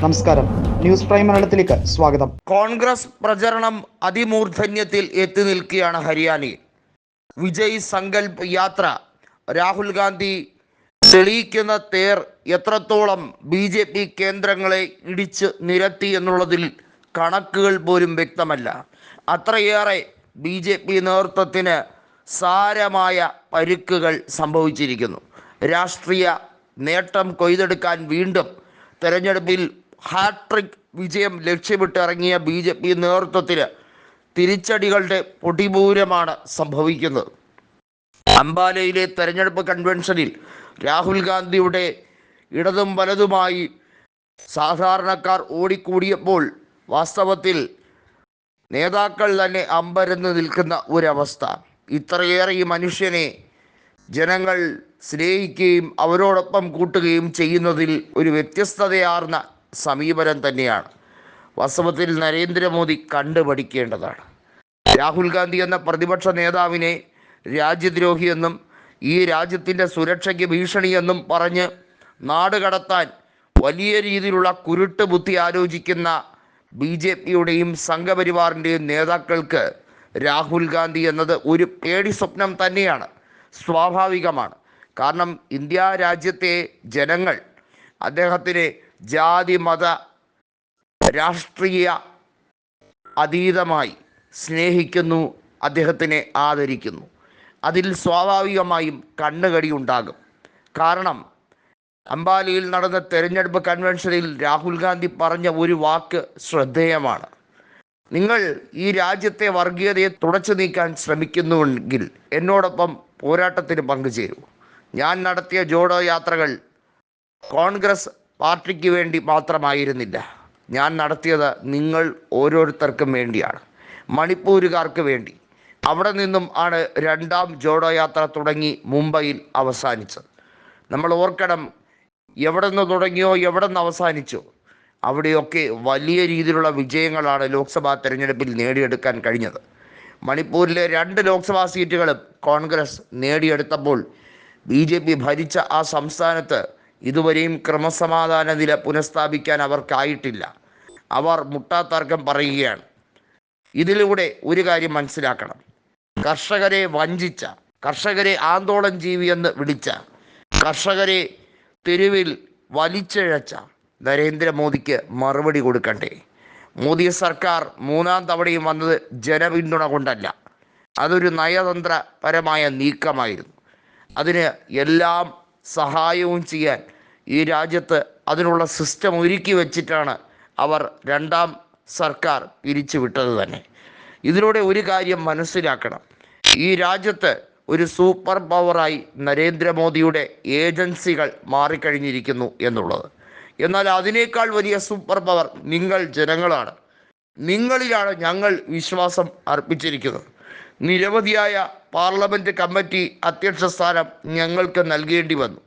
നമസ്കാരം. News prime മലയാളത്തിലേക്ക് സ്വാഗതം. കോൺഗ്രസ് പ്രചരണം അതിമൂർധന്യത്തിൽ എത്തി നിൽക്കുകയാണ് ഹരിയാനയിൽ വിജയ് സങ്കൽപ് യാത്ര. രാഹുൽ ഗാന്ധി തെളിയിക്കുന്ന തേർ എത്രത്തോളം ബി ജെ പി കേന്ദ്രങ്ങളെ ഇടിച്ച് നിരത്തി എന്നുള്ളതിൽ കണക്കുകൾ പോലും വ്യക്തമല്ല. അത്രയേറെ ബി ജെ പി നേതൃത്വത്തിന് സാരമായ പരുക്കുകൾ സംഭവിച്ചിരിക്കുന്നു. രാഷ്ട്രീയ നേട്ടം കൊയ്തെടുക്കാൻ വീണ്ടും തെരഞ്ഞെടുപ്പിൽ ഹാട്രിക് വിജയം ലക്ഷ്യമിട്ട് ഇറങ്ങിയ ബി ജെ പി നേതൃത്വത്തിന് തിരിച്ചടികളുടെ പൊടിപൂരമാണ് സംഭവിക്കുന്നത്. അംബാലയിലെ തെരഞ്ഞെടുപ്പ് കൺവെൻഷനിൽ രാഹുൽ ഗാന്ധിയുടെ ഇടതും വലതുമായി സാധാരണക്കാർ ഓടിക്കൂടിയപ്പോൾ വാസ്തവത്തിൽ നേതാക്കൾ തന്നെ അമ്പരന്ന് നിൽക്കുന്ന ഒരവസ്ഥ. ഇത്രയേറെ ഈ മനുഷ്യനെ ജനങ്ങൾ സ്നേഹിക്കുകയും അവരോടൊപ്പം കൂട്ടുകയും ചെയ്യുന്നതിൽ ഒരു വ്യത്യസ്തതയാർന്ന സമീപനം തന്നെയാണ്. വാസ്തവത്തിൽ നരേന്ദ്രമോദി കണ്ടുപഠിക്കേണ്ടതാണ്. രാഹുൽ ഗാന്ധി എന്ന പ്രതിപക്ഷ നേതാവിനെ രാജ്യദ്രോഹിയെന്നും ഈ രാജ്യത്തിന്റെ സുരക്ഷയ്ക്ക് ഭീഷണിയെന്നും പറഞ്ഞ് നാട് കടത്താൻ വലിയ രീതിയിലുള്ള കുരുട്ട് ബുദ്ധി ആലോചിക്കുന്ന ബി ജെ പിയുടെയും സംഘപരിവാറിന്റെയും നേതാക്കൾക്ക് രാഹുൽ ഗാന്ധി എന്നത് ഒരു പേടി സ്വപ്നം തന്നെയാണ്. സ്വാഭാവികമാണ്. കാരണം ഇന്ത്യ രാജ്യത്തെ ജനങ്ങൾ അദ്ദേഹത്തിന് ജാതി മത രാഷ്ട്രീയ അതീതമായി സ്നേഹിക്കുന്നു അദ്ദേഹത്തിനെ ആദരിക്കുന്നു. അതിൽ സ്വാഭാവികമായും കണ്ണുകടി ഉണ്ടാകും. കാരണം അംബാലിയിൽ നടന്ന തെരഞ്ഞെടുപ്പ് കൺവെൻഷനിൽ രാഹുൽ ഗാന്ധി പറഞ്ഞ ഒരു വാക്ക് ശ്രദ്ധേയമാണ്. നിങ്ങൾ ഈ രാജ്യത്തെ വർഗീയതയെ തുടച്ചു നീക്കാൻ ശ്രമിക്കുന്നുവെങ്കിൽ എന്നോടൊപ്പം പോരാട്ടത്തിന് പങ്കുചേരൂ. ഞാൻ നടത്തിയ ജോഡോ യാത്രകൾ കോൺഗ്രസ് പാർട്ടിക്ക് വേണ്ടി മാത്രമായിരുന്നില്ല. ഞാൻ നടത്തിയത് നിങ്ങൾ ഓരോരുത്തർക്കും വേണ്ടിയാണ്. മണിപ്പൂരുകാർക്ക് വേണ്ടി. അവിടെ നിന്നും ആണ് രണ്ടാം ജോഡോ യാത്ര തുടങ്ങി മുംബൈയിൽ അവസാനിച്ചത്. നമ്മൾ ഓർക്കണം എവിടെ നിന്ന് തുടങ്ങിയോ എവിടെ നിന്ന് അവസാനിച്ചോ അവിടെയൊക്കെ വലിയ രീതിയിലുള്ള വിജയങ്ങളാണ് ലോക്സഭാ തെരഞ്ഞെടുപ്പിൽ നേടിയെടുക്കാൻ കഴിഞ്ഞത്. മണിപ്പൂരിലെ രണ്ട് ലോക്സഭാ സീറ്റുകളും കോൺഗ്രസ് നേടിയെടുത്തപ്പോൾ ബി ഭരിച്ച ആ സംസ്ഥാനത്ത് ഇതുവരെയും ക്രമസമാധാന നില പുനഃസ്ഥാപിക്കാൻ അവർക്കായിട്ടില്ല. അവർ മുട്ടാത്തർക്കം പറയുകയാണ്. ഇതിലൂടെ ഒരു കാര്യം മനസ്സിലാക്കണം. കർഷകരെ വഞ്ചിച്ച കർഷകരെ ആന്തോളൻ ജീവി എന്ന് വിളിച്ച കർഷകരെ തെരുവിൽ വലിച്ചിഴച്ച നരേന്ദ്രമോദിക്ക് മറുപടി കൊടുക്കണ്ടേ? മോദി സർക്കാർ മൂന്നാം തവണയും വന്നത് ജനപിന്തുണ കൊണ്ടല്ല. അതൊരു നയതന്ത്രപരമായ നീക്കമായിരുന്നു. അതിന് എല്ലാം സഹായവും ചെയ്യാൻ ഈ രാജ്യത്ത് അതിനുള്ള സിസ്റ്റം ഒരുക്കി വെച്ചിട്ടാണ് അവർ രണ്ടാം സർക്കാർ പിരിച്ചുവിട്ടത് തന്നെ. ഇതിലൂടെ ഒരു കാര്യം മനസ്സിലാക്കണം. ഈ രാജ്യത്ത് ഒരു സൂപ്പർ പവറായി നരേന്ദ്രമോദിയുടെ ഏജൻസികൾ മാറിക്കഴിഞ്ഞിരിക്കുന്നു എന്നുള്ളത്. എന്നാൽ അതിനേക്കാൾ വലിയ സൂപ്പർ പവർ നിങ്ങൾ ജനങ്ങളാണ്. നിങ്ങളിലാണ് ഞങ്ങൾ വിശ്വാസം അർപ്പിച്ചിരിക്കുന്നത്. നിരവധിയായ പാർലമെന്റ് കമ്മിറ്റി അധ്യക്ഷ സ്ഥാനം ഞങ്ങൾക്ക് നൽകേണ്ടി വന്നു.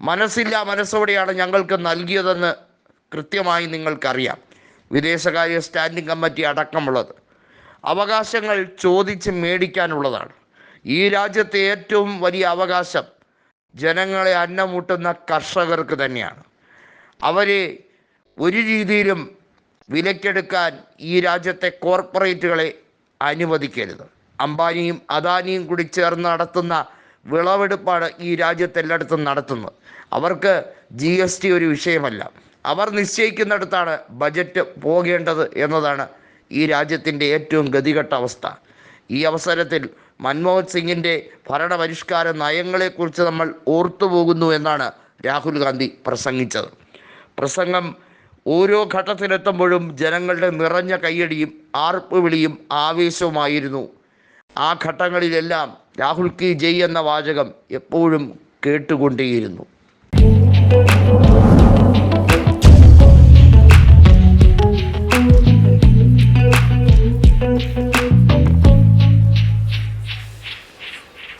മനസ്സില്ല മനസ്സോടെയാണ് ഞങ്ങൾക്ക് നൽകിയതെന്ന് കൃത്യമായി നിങ്ങൾക്കറിയാം. വിദേശകാര്യ സ്റ്റാൻഡിംഗ് കമ്മിറ്റി അടക്കമുള്ളത്. അവകാശങ്ങൾ ചോദിച്ച് മേടിക്കാനുള്ളതാണ്. ഈ രാജ്യത്തെ ഏറ്റവും വലിയ അവകാശം ജനങ്ങളെ അന്നമൂട്ടുന്ന കർഷകർക്ക് തന്നെയാണ്. അവരെ ഒരു രീതിയിലും വിലക്കെടുക്കാൻ ഈ രാജ്യത്തെ കോർപ്പറേറ്റുകളെ അനുവദിക്കരുത്. അംബാനിയും അദാനിയും കൂടി ചേർന്ന് നടത്തുന്ന വിളവെടുപ്പാണ് ഈ രാജ്യത്ത് എല്ലായിടത്തും നടത്തുന്നത്. അവർക്ക് ജി എസ് ടി ഒരു വിഷയമല്ല. അവർ നിശ്ചയിക്കുന്നിടത്താണ് ബജറ്റ് പോകേണ്ടത് എന്നതാണ് ഈ രാജ്യത്തിന്റെ ഏറ്റവും ഗതികെട്ട അവസ്ഥ. ഈ അവസരത്തിൽ മൻമോഹൻ സിംഗിന്റെ ഭരണപരിഷ്കാര നയങ്ങളെക്കുറിച്ച് നമ്മൾ ഓർത്തുപോകുന്നു എന്നാണ് രാഹുൽ ഗാന്ധി പ്രസംഗിച്ചത്. പ്രസംഗം ഓരോ ഘട്ടത്തിലെത്തുമ്പോഴും ജനങ്ങളുടെ നിറഞ്ഞ കയ്യടിയും ആർപ്പുവിളിയും ആവേശവുമായിരുന്നു ആ ഘട്ടങ്ങളിലെല്ലാം രാഹുൽ കി ജയ് എന്ന വാചകം എപ്പോഴും കേട്ടുകൊണ്ടേയിരുന്നു.